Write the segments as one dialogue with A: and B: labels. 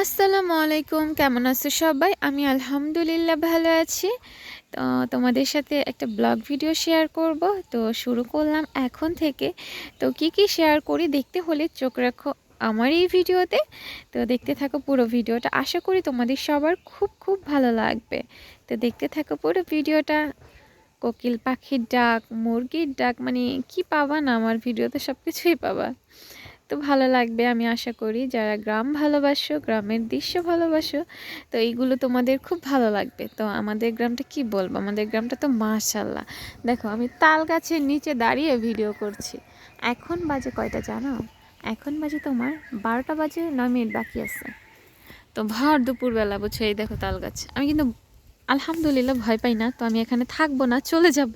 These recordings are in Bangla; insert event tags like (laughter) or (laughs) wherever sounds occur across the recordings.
A: আসসালামু আলাইকুম, কেমন আছো সবাই? আমি আলহামদুলিল্লাহ ভালো আছি। তো তোমাদের সাথে একটা ব্লগ ভিডিও শেয়ার করব। তো শুরু করলাম এখন থেকে। তো কি কি শেয়ার করি দেখতে হলে চোখ রাখো আমার এই ভিডিওতে। তো দেখতে থাকো পুরো ভিডিওটা। আশা করি তোমাদের সবার খুব খুব ভালো লাগবে। তো দেখতে থাকো পুরো ভিডিওটা। কোকিল পাখির ডাক, মুরগির ডাক মানে কি পাবা না আমার ভিডিওতে সব কিছুই পাবা। তো ভালো লাগবে, আমি আশা করি। যারা গ্রাম ভালোবাসো, গ্রামের দৃশ্য ভালোবাসো, তো এইগুলো তোমাদের খুব ভালো লাগবে। তো আমাদের গ্রামটা কি বলব? আমাদের গ্রামটা তো মাশাল্লাহ। দেখো, আমি তাল গাছের নিচে দাঁড়িয়ে ভিডিও করছি। এখন বাজে কয়টা জানো? এখন বাজে তোমার বারোটা বাজে নয় মিনিট বাকি আছে। তো ভর দুপুরবেলা, বুঝছ? এই দেখো তাল গাছ আমি কিন্তু আলহামদুলিল্লাহ ভয় পাই না, তো আমি এখানে থাকব না, চলে যাব।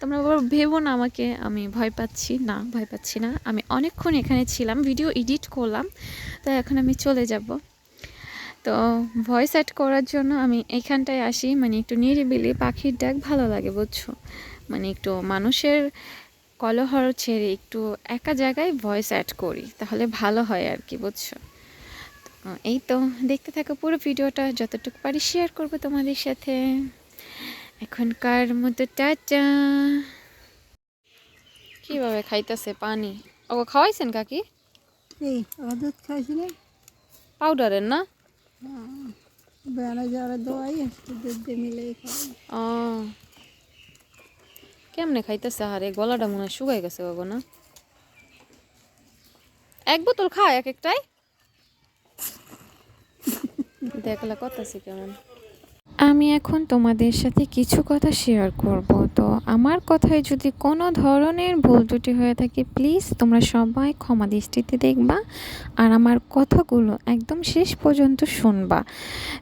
A: তোমরা আবার ভেবো না আমাকে, আমি ভয় পাচ্ছি না, ভয় পাচ্ছি না। আমি অনেকক্ষণ এখানে ছিলাম, ভিডিও এডিট করলাম, তো এখন আমি চলে যাব। তো ভয়েস অ্যাড করার জন্য আমি এখানটায় আসি মানে একটু নিরিবিলি, পাখির ডাক ভালো লাগে, বুঝছ? মানে একটু মানুষের কলহর ছেড়ে একটু একা জায়গায় ভয়েস অ্যাড করি, তাহলে ভালো হয় আর কি, বুঝছ? এই তো, দেখতে থাকো পুরো ভিডিওটা, যতটুকু পারি শেয়ার করব তোমাদের সাথে। এখনকার মতো টাটা। কীভাবে খাইতেছে পানি? ওকে খাওয়াইছেন কাকি?
B: দুধ খাইছিলেন?
A: পাউডারের না?
B: বেড়া যারা দোয়াই দুধ দিয়ে মিলে
A: ও। কেমনে খাইতেছে আরে গলাটা মনে হয় শুকাই গেছে বাবা না? এক বোতল খায় এক একটাই। (laughs) দেখলা কথা কেমন? আমি এখন তোমাদের সাথে কিছু কথা শেয়ার করব। তো আমার কথায় যদি কোনো ধরনের ভুল ত্রুটি হয়ে থাকে প্লিজ তোমরা সবাই ক্ষমা দৃষ্টিতে দেখবা আর আমার কথাগুলো একদম শেষ পর্যন্ত শুনবা।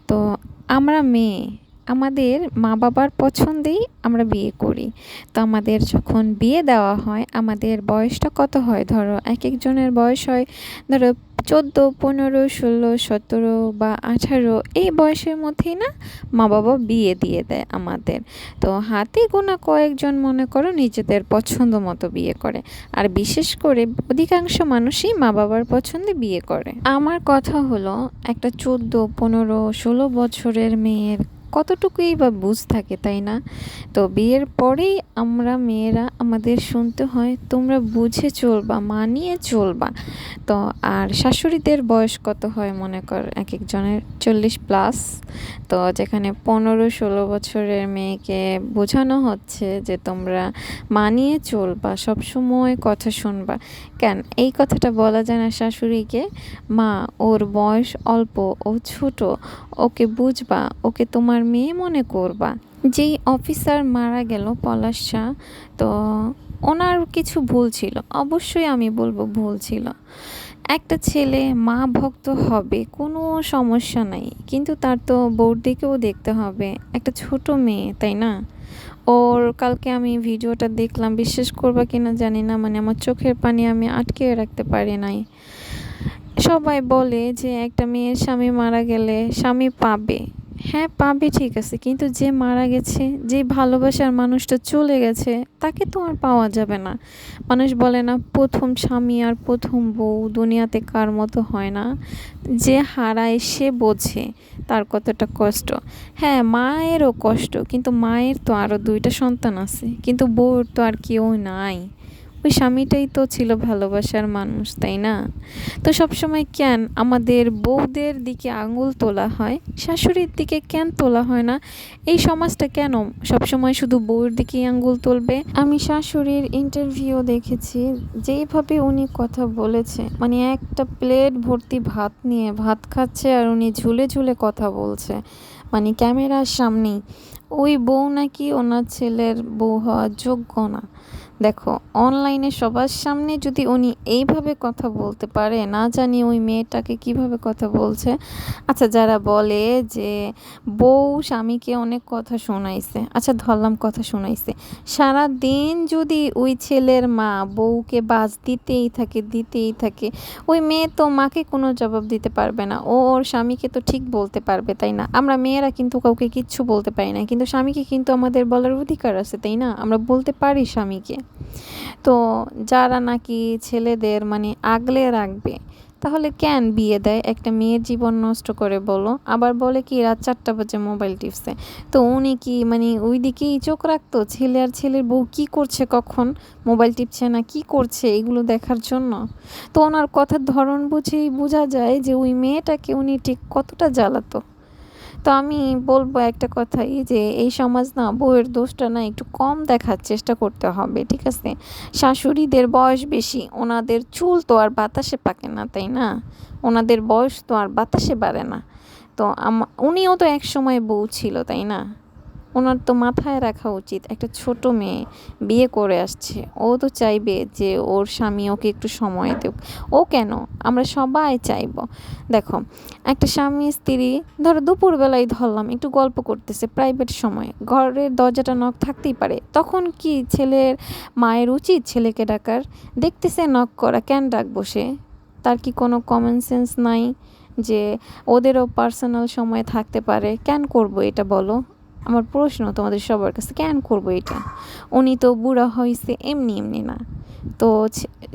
A: তো আমরা মেয়ে, আমাদের মা বাবার পছন্দেই আমরা বিয়ে করি। তো আমাদের যখন বিয়ে দেওয়া হয়, আমাদের বয়সটা কত হয়? ধরো এক একজনের বয়স হয়, ধরো চোদ্দ, পনেরো, ষোলো, সতেরো বা আঠারো এই বয়সের মধ্যেই না মা বাবা বিয়ে দিয়ে দেয় আমাদের। তো হাতে গোনা কয়েকজন মনে করো নিজেদের পছন্দ মতো বিয়ে করে। আর বিশেষ করে অধিকাংশ মানুষই মা বাবার পছন্দে বিয়ে করে। আমার কথা হলো, একটা চোদ্দ, পনেরো, ষোলো বছরের মেয়ের কতটুকুই বা বুঝ থাকে, তাই না? তো বিয়ের পরেই আমরা মেয়েরা আমাদের শুনতে হয়, তোমরা বুঝে চলবা, মানিয়ে চলবা। তো আর শাশুড়িদের বয়স কত হয় মনে কর এক একজনের চল্লিশ প্লাস তো যেখানে পনেরো ষোলো বছরের মেয়েকে বোঝানো হচ্ছে যে তোমরা মানিয়ে চলবা সবসময় কথা শুনবা। কেন? এই কথাটা বলা যায় না শাশুড়িকে। মা, ওর বয়স অল্প, ও ছোট, ওকে বুঝবা, ওকে তোমার মেয়ে মনে করবা? যেই অফিসার মারা গেল পলাশ শাহ, তো ওনার কিছু ভুল ছিল। অবশ্যই আমি বলব ভুল ছিল। একটা ছেলে মা ভক্ত হবে, কোনো সমস্যা নাই। কিন্তু তার তো বউর দিকেও দেখতে হবে। একটা ছোট মেয়ে, তাই না? ওর কালকে আমি ভিডিওটা দেখলাম, বিশ্বাস করবা কিনা জানি না মানে আমার চোখের পানি আমি আটকে রাখতে পারি নাই। সবাই বলে যে একটা মেয়ের স্বামী মারা গেলে স্বামী পাবে। হ্যাঁ পাবে ঠিক আছে। কিন্তু যে মারা গেছে, যে ভালোবাসার মানুষটা চলে গেছে, তাকে তো আর পাওয়া যাবে না। মানুষ বলে না, প্রথম স্বামী আর প্রথম বউ, দুনিয়াতে কার মতো হয় না? যে হারায় সে বোঝে তার কতটা কষ্ট। হ্যাঁ মায়েরও কষ্ট, কিন্তু মায়ের তো আরও দুইটা সন্তান আছে, কিন্তু বউর তো আর কেউ নাই। ওই স্বামীটাই তো ছিল ভালোবাসার মানুষ, তাই না? তো সবসময় কেন আমাদের বউদের দিকে আঙুল তোলা হয়, শাশুড়ির দিকে কেন তোলা হয় না? এই সমাজটা কেন সবসময় শুধু বউর দিকেই আঙুল তুলবে? আমি শাশুড়ির ইন্টারভিউ দেখেছি, যেইভাবে উনি কথা বলেছে মানে একটা প্লেট ভর্তি ভাত নিয়ে ভাত খাচ্ছে আর উনি ঝুলে ঝুলে কথা বলছে মানে ক্যামেরার সামনেই। ওই বউ নাকি ওনার ছেলের বউ হওয়ার যোগ্য না। দেখো অনলাইনে সবার সামনে যদি উনি এইভাবে কথা বলতে পারে, না জানি ওই মেয়েটাকে কীভাবে কথা বলছে। আচ্ছা যারা বলে যে বউ স্বামীকে অনেক কথা শোনাইছে আচ্ছা ধরলাম কথা শোনাইছে। সারা দিন যদি ওই ছেলের মা বউকে বাজ দিতেই থাকে দিতেই থাকে, ওই মেয়ে তো মাকে কোনো জবাব দিতে পারবে না। ও ওর স্বামীকে তো ঠিক বলতে পারবে, তাই না? আমরা মেয়েরা কিন্তু কাউকে কিচ্ছু বলতে পারি না, কিন্তু স্বামীকে কিন্তু আমাদের বলার অধিকার আছে, তাই না? আমরা বলতে পারি স্বামীকে। তো যারা নাকি ছেলেদের মানে আগলে রাখবে, তাহলে কেন বিয়ে দেয়? একটা মেয়ের জীবন নষ্ট করে বলো। আবার বলে কি, রাত চারটা বাজে মোবাইল টিপসে তো উনি কি মানে ওই দিকেই চোখ রাখতো? ছেলে আর ছেলের বউ কি করছে কখন? মোবাইল টিপছে না, কি করছে এগুলো দেখার জন্য? তো ওনার কথার ধরন বুঝেই বোঝা যায় যে ওই মেয়েটাকে উনি ঠিক কতটা জ্বালাতো। তো আমি বলব একটা কথাই যে, এই সমাজ না, বউয়ের দোষটা না একটু কম দেখার চেষ্টা করতে হবে, ঠিক আছে? শাশুড়িদের বয়স বেশি, ওনাদের চুল তো আর বাতাসে পাকে না, তাই না? ওনাদের বয়স তো আর বাতাসে বাড়ে না। তো উনিও তো এক সময় বউ ছিল, তাই না? ওনার তো মাথায় রাখা উচিত। একটা ছোট মেয়ে বিয়ে করে আসছে। ও তো চাইবে যে ওর স্বামী ওকে একটু সময় দেক। ও কেন? আমরা সবাই চাইব। দেখো, একটা স্বামী, স্ত্রী, ধরো দুপুরবেলায় ধরলাম, একটু গল্প করতেছে প্রাইভেট সময়ে। ঘরের দরজাটা নখ থাকতেই পারে। তখন কি ছেলের মায়ের উচিত ছেলেকে ডাকার? দেখতেছে নখ করা, কেন ডাকবো সে? তার কি কোনো কমন সেন্স নাই যে ওদেরও পার্সোনাল সময় থাকতে পারে? কেন করব এটা বলো? আমার প্রশ্ন তোমাদের সবার কাছে, কেন করব এটা? উনি তো বুড়া হয়েছে, এমনি এমনি না। তো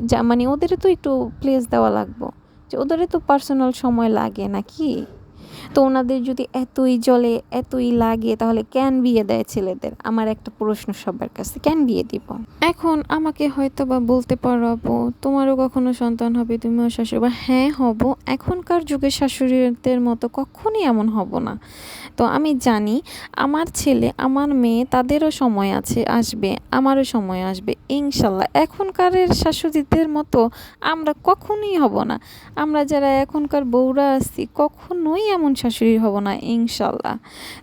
A: যা মানে ওদের তো একটু প্লেস দেওয়া লাগবো। যে ওদের তো পার্সোনাল সময় লাগে নাকি তো ওনাদের যদি এতই জলে এতই লাগে, তাহলে কেন বিয়ে দেয় ছেলেদের? আমার একটা প্রশ্ন সবার কাছে, কেন বিয়ে দিব? এখন আমাকে হয়তো বা বলতে পারো আপু তোমারও কখনো সন্তান হবে, তুমিও শাশুড়ি, বা হ্যাঁ হব। এখনকার যুগে শাশুড়িদের মতো কখনই এমন হব না। তো আমি জানি, আমার ছেলে, আমার মেয়ে, তাদেরও সময় আছে, আসবে, আমারও সময় আসবে, ইনশাল্লাহ। এখনকারের শাশুড়িদের মতো আমরা কখনোই হব না। আমরা যারা এখনকার বউরা আছি, কখনোই এমন শাশুড়ি হব না, ইনশাল্লাহ।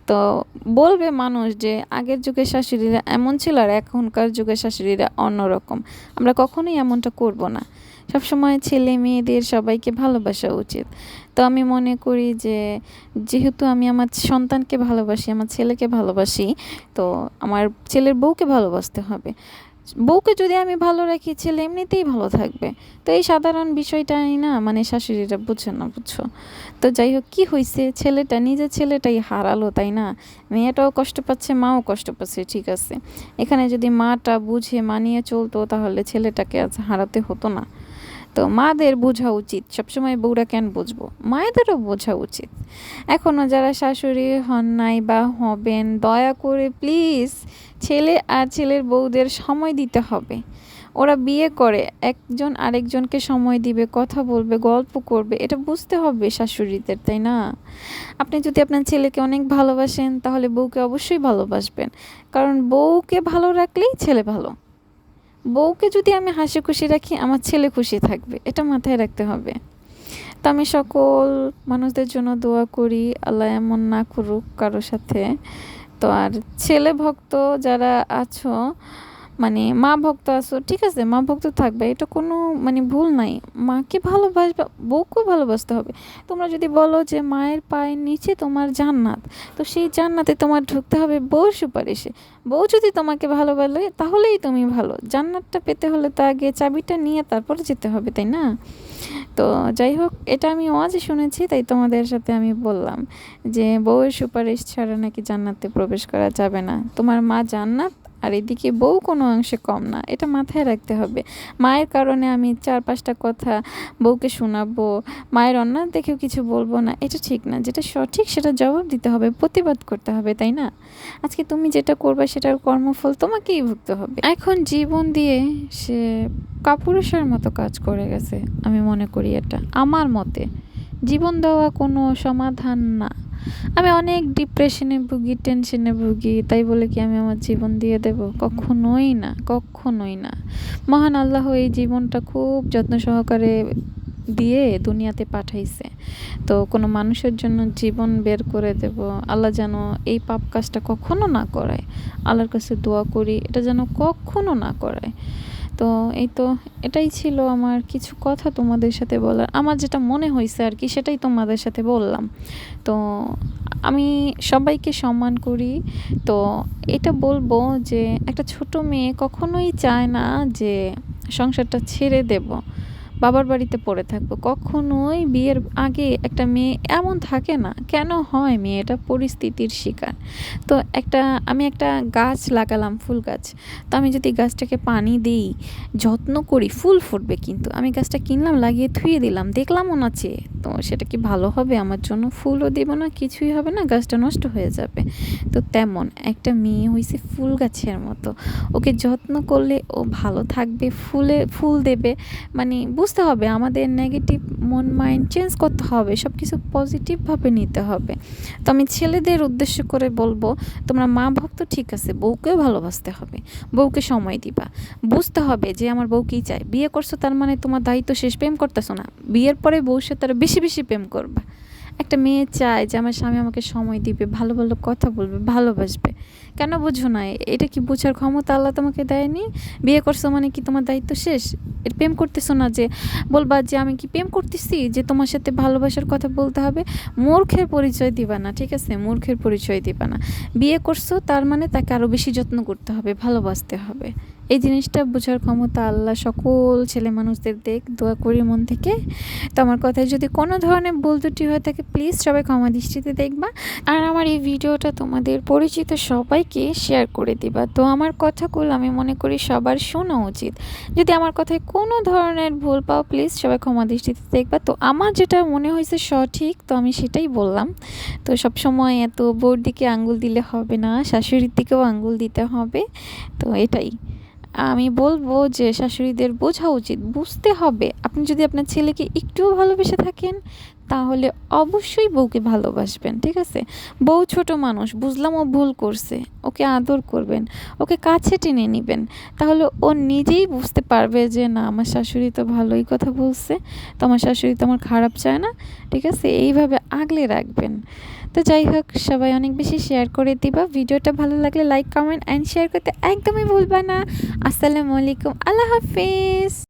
A: তো বলবে মানুষ যে, আগের যুগের শাশুড়িরা এমন ছিল আর এখনকার যুগের শাশুড়িরা অন্যরকম। আমরা কখনোই এমনটা করব না। সবসময় ছেলে মেয়েদের সবাইকে ভালোবাসা উচিত। তো আমি মনে করি যে, যেহেতু আমি আমার সন্তানকে ভালোবাসি, আমার ছেলেকে ভালোবাসি, তো আমার ছেলের বউকে ভালোবাসতে হবে। বউকে যদি আমি ভালো রাখি, ছেলে এমনিতেই ভালো থাকবে। তো এই সাধারণ বিষয়টাই না মানে শাশুড়িরা বুঝে না, বুঝছ? তো যাই হোক, কী হয়েছে ছেলেটা, নিজের ছেলেটাই হারালো, তাই না? মেয়েটাও কষ্ট পাচ্ছে, মাও কষ্ট পাচ্ছে, ঠিক আছে। এখানে যদি মাটা বুঝে, মানিয়ে চলতো, তাহলে ছেলেটাকে আজ হারাতে হতো না। তো মাদের বোঝা উচিত। সবসময় বউরা কেন বুঝব? মায়েদেরও বোঝা উচিত। এখনও যারা শাশুড়ি হন নাই বা হবেন, দয়া করে প্লিজ ছেলে আর ছেলের বউদের সময় দিতে হবে। ওরা বিয়ে করে, একজন আরেকজনকে সময় দিবে, কথা বলবে, গল্প করবে, এটা বুঝতে হবে শাশুড়িদের, তাই না? আপনি যদি আপনার ছেলেকে অনেক ভালোবাসেন, তাহলে বউকে অবশ্যই ভালোবাসবেন। কারণ বউকে ভালো রাখলেই ছেলে ভালো। বউকে যদি আমি হাসি খুশি রাখি, আমার ছেলে খুশি থাকবে। এটা মাথায় রাখতে হবে। তো আমি সকল মানুষদের জন্য দোয়া করি, আল্লাহ এমন না করুক কারোর সাথে। তো আর ছেলে ভক্ত যারা আছো মানে মা ভক্ত আছো, ঠিক আছে, মা ভক্ত থাকবে, এটা কোনো মানে ভুল নাই। মাকে ভালোবাসবে বউকেও ভালোবাসতে হবে। তোমরা যদি বলো যে মায়ের পায়ের নিচে তোমার জান্নাত, তো সেই জান্নাতে তোমার ঢুকতে হবে বউর সুপারিশে। বউ যদি তোমাকে ভালো বলে তাহলেই তুমি ভালো। জান্নাতটা পেতে হলে তো আগে চাবিটা নিয়ে তারপরে যেতে হবে, তাই না? তো যাই হোক, এটা আমি আজই শুনেছি, তাই তোমাদের সাথে আমি বললাম যে বউয়ের সুপারিশ ছাড়া নাকি জান্নাতে প্রবেশ করা যাবে না। তোমার মা জান্নাত আর এদিকে বউ কোনো অংশে কম না, এটা মাথায় রাখতে হবে। মায়ের কারণে আমি চার পাঁচটা কথা বউকে শোনাবো, মায়ের অন্যায় দেখেও কিছু বলব না, এটা ঠিক না। যেটা সঠিক সেটা জবাব দিতে হবে, প্রতিবাদ করতে হবে, তাই না? আজকে তুমি যেটা করবে সেটার কর্মফল তোমাকেই ভুগতে হবে। এখন জীবন দিয়ে সে কাপুরুষের মতো কাজ করে গেছে, আমি মনে করি এটা, আমার মতে। জীবন দেওয়া কোনো সমাধান না। আমি অনেক ডিপ্রেশনে ভুগি টেনশনে ভুগি, তাই বলে কি আমি আমার জীবন দিয়ে দেব? কখনোই না কখনোই না। মহান আল্লাহ এই জীবনটা খুব যত্ন সহকারে দিয়ে দুনিয়াতে পাঠাইছে। তো কোনো মানুষের জন্য জীবন বের করে দেব। আল্লাহ যেন এই পাপ কাজটা কখনো না করায়। আল্লাহর কাছে দোয়া করি, এটা যেন কখনো না করায়। তো এই তো এটাই ছিল আমার কিছু কথা তোমাদের সাথে বলার। আমার যেটা মনে হয়েছে আর কি, সেটাই তোমাদের সাথে বললাম। তো আমি সবাইকে সম্মান করি। তো এটা বলব যে একটা ছোট মেয়ে কখনোই চায় না যে সংসারটা ছেড়ে দেব। বাবার বাড়িতে পড়ে থাকব। কখনোই বিয়ের আগে একটা মেয়ে এমন থাকে না, কেন হয় মেয়েটা পরিস্থিতির শিকার। তো একটা, আমি একটা গাছ লাগালাম ফুল গাছ। তো আমি যদি গাছটাকে পানি দিই, যত্ন করি, ফুল ফুটবে কিন্তু। আমি গাছটা কিনলাম, লাগিয়ে থুয়ে দিলাম দেখলামও না চেয়ে তো সেটা কি ভালো হবে? আমার জন্য ফুলও দেব না, কিছুই হবে না, গাছটা নষ্ট হয়ে যাবে। তো তেমন একটা মেয়ে হয়েছে ফুল গাছের মতো। ওকে যত্ন করলে ও ভালো থাকবে, ফুলে, ফুল দেবে। মানে বুঝতে হবে, আমাদের নেগেটিভ মন মাইন্ড চেঞ্জ করতে হবে সব কিছু পজিটিভভাবে নিতে হবে। তো আমি ছেলেদের উদ্দেশ্য করে বলব, তোমরা মা ভক্ত ঠিক আছে, বউকেও ভালোবাসতে হবে, বউকে সময় দিবা। বুঝতে হবে যে আমার বউ কী চায়, বিয়ে করছ তার মানে তোমার দায়িত্ব শেষ, প্রেম করতেছো না, বিয়ের পরে বউর সাথে তারা বেশি বেশি প্রেম করবা। একটা মেয়ে চায় যে আমার স্বামী আমাকে সময় দিবে, ভালো ভালো কথা বলবে, ভালোবাসবে। কেন বুঝো না, এটা কি বোঝার ক্ষমতা আল্লাহ তোমাকে দেয়নি? বিয়ে করছ মানে কি তোমার দায়িত্ব শেষ? এর প্রেম করতেছো না যে, বলবা যে আমি কি প্রেম করতেছি? যে তোমার সাথে ভালোবাসার কথা বলতে হবে? মূর্খের পরিচয় দিবা না, ঠিক আছে? মূর্খের পরিচয় দিবা না। বিয়ে করছ, তার মানে তাকে আরও বেশি যত্ন করতে হবে, ভালোবাসতে হবে। এই জিনিসটা বোঝার ক্ষমতা আল্লাহ সকল ছেলে মানুষদের দেখ, দোয়া করি মন থেকে। তো আমার কথায় যদি কোনো ধরনের ভুল ত্রুটি হয়ে থাকে প্লিজ সবাই ক্ষমা দৃষ্টিতে দেখবা। আর আমার এই ভিডিওটা তোমাদের পরিচিত সবাইকে শেয়ার করে দিবা। তো আমার কথাগুলো আমি মনে করি সবার শোনা উচিত। যদি আমার কথায় কোনো ধরনের ভুল পাও প্লিজ সবাই ক্ষমা দৃষ্টিতে দেখবা। তো আমার যেটা মনে হয়েছে সঠিক, তো আমি সেটাই বললাম। তো সব সময় এত বউর দিকে আঙ্গুল দিলে হবে না, শাশুড়ির দিকেও আঙ্গুল দিতে হবে। তো এটাই। আমি বলব যে শাশুড়িদের বোঝা উচিত, বুঝতে হবে। আপনি যদি আপনার ছেলেকে একটুও ভালোবেসে থাকেন, তাহলে অবশ্যই বউকে ভালোবাসবেন, ঠিক আছে? বউ ছোট মানুষ, বুঝলাম ও ভুল করছে, ওকে আদর করবেন, ওকে কাছে টেনে নেবেন, তাহলে ও নিজেই বুঝতে পারবে যে, না, আমার শাশুড়ি তো ভালোই কথা বলছে তো আমার শাশুড়ি তো আমার খারাপ চায় না। ঠিক আছে? এইভাবে আগলে রাখবেন। তো যাই হোক, সবাই অনেক বেশি শেয়ার করে দিবা। ভিডিওটা ভালো লাগলে লাইক কমেন্ট অ্যান্ড শেয়ার করতে একদমই ভুলবা না। আসসালামু আলাইকুম। আল্লাহ হাফিজ।